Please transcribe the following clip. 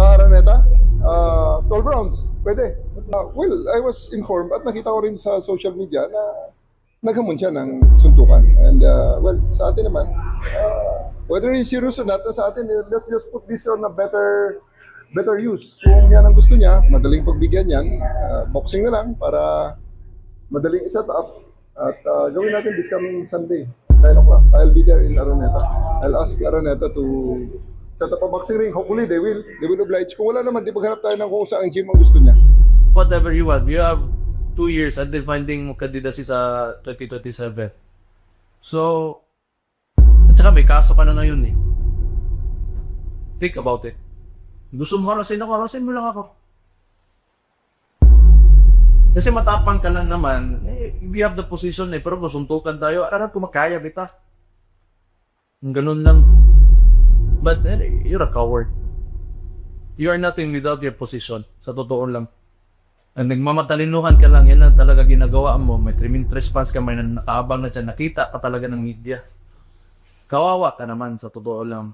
Sa Araneta, uh, 12 rounds, pwede. Uh, well, I was informed at nakita ko rin sa social media na naghamon siya ng suntukan. And uh, well, sa atin naman, uh, whether he's serious or not, sa atin, eh, let's just put this on a better better use. Kung yan ang gusto niya, madaling pagbigyan yan, uh, boxing na lang para madaling iset up. At uh, gawin natin this coming Sunday, 9 o'clock. I'll be there in Araneta. I'll ask Araneta to set up a boxing ring. Hopefully, they will. They will oblige. Kung wala naman, di maghanap tayo ng kung saan gym ang gusto niya. whatever you want. You have two years at defending mo candidacy sa 2027. So, at saka may kaso ka na ngayon eh. Think about it. Gusto mo harasin ako, harasin mo lang ako. Kasi matapang ka lang naman, eh, we have the position eh, pero kung suntukan tayo, ararap ko makaya, bita. Ganun lang. But eh, you're a coward. You are nothing without your position. Sa totoo lang. Ang nagmamatalinuhan ka lang, yan lang talaga ginagawa mo. May trimin response ka, may nakaabang na dyan. Nakita ka talaga ng media. Kawawa ka naman, sa totoo lang.